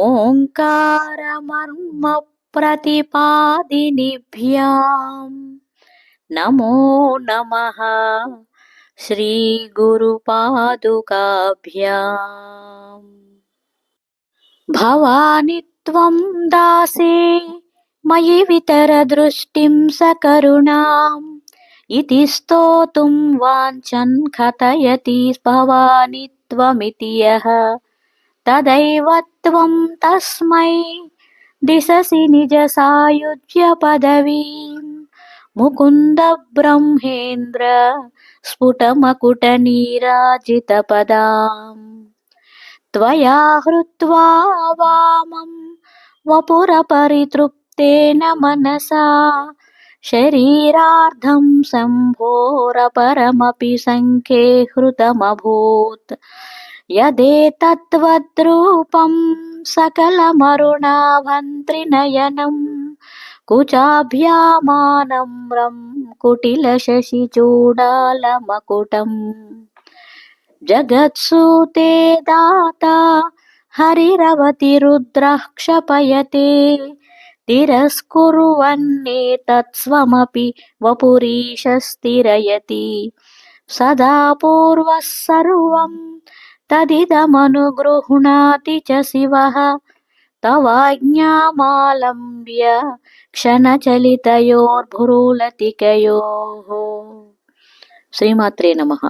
ఓంకారమర్మ प्रतिपादिनिभ्यां नमो नमः श्रीगुरुपादुकाभ्याम् भवानि त्वं दासे मयि वितरदृष्टिं सकरुणाम् इति स्तोतुं वाञ्छन् कथयति भवानि त्वमिति यः तदैव त्वं तस्मै दिशसि निजसायुज्यपदवीं मुकुन्दब्रह्मेन्द्र स्फुटमकुटनीराजितपदाम् त्वया हृत्वा वामं वपुरपरितृप्तेन मनसा शरीरार्धं शम्भोरपरमपि सङ्ख्ये हृतमभूत् यदेतत्त्वद्रूपं सकलमरुणाभन्त्रिनयनं कुचाभ्यामानम्रं कुटिलशशिचूडालमकुटम् जगत्सूते दाता हरिरवतिरुद्रः क्षपयते तिरस्कुर्वन्नेतत्स्वमपि वपुरीशस्तिरयति सदा पूर्वः सर्वं तदिदमनुगृह्णाति च शिवः तवाज्ञामालम्ब्य क्षणचलितयोर्भुरुलतिकयोः श्रीमात्रे नमः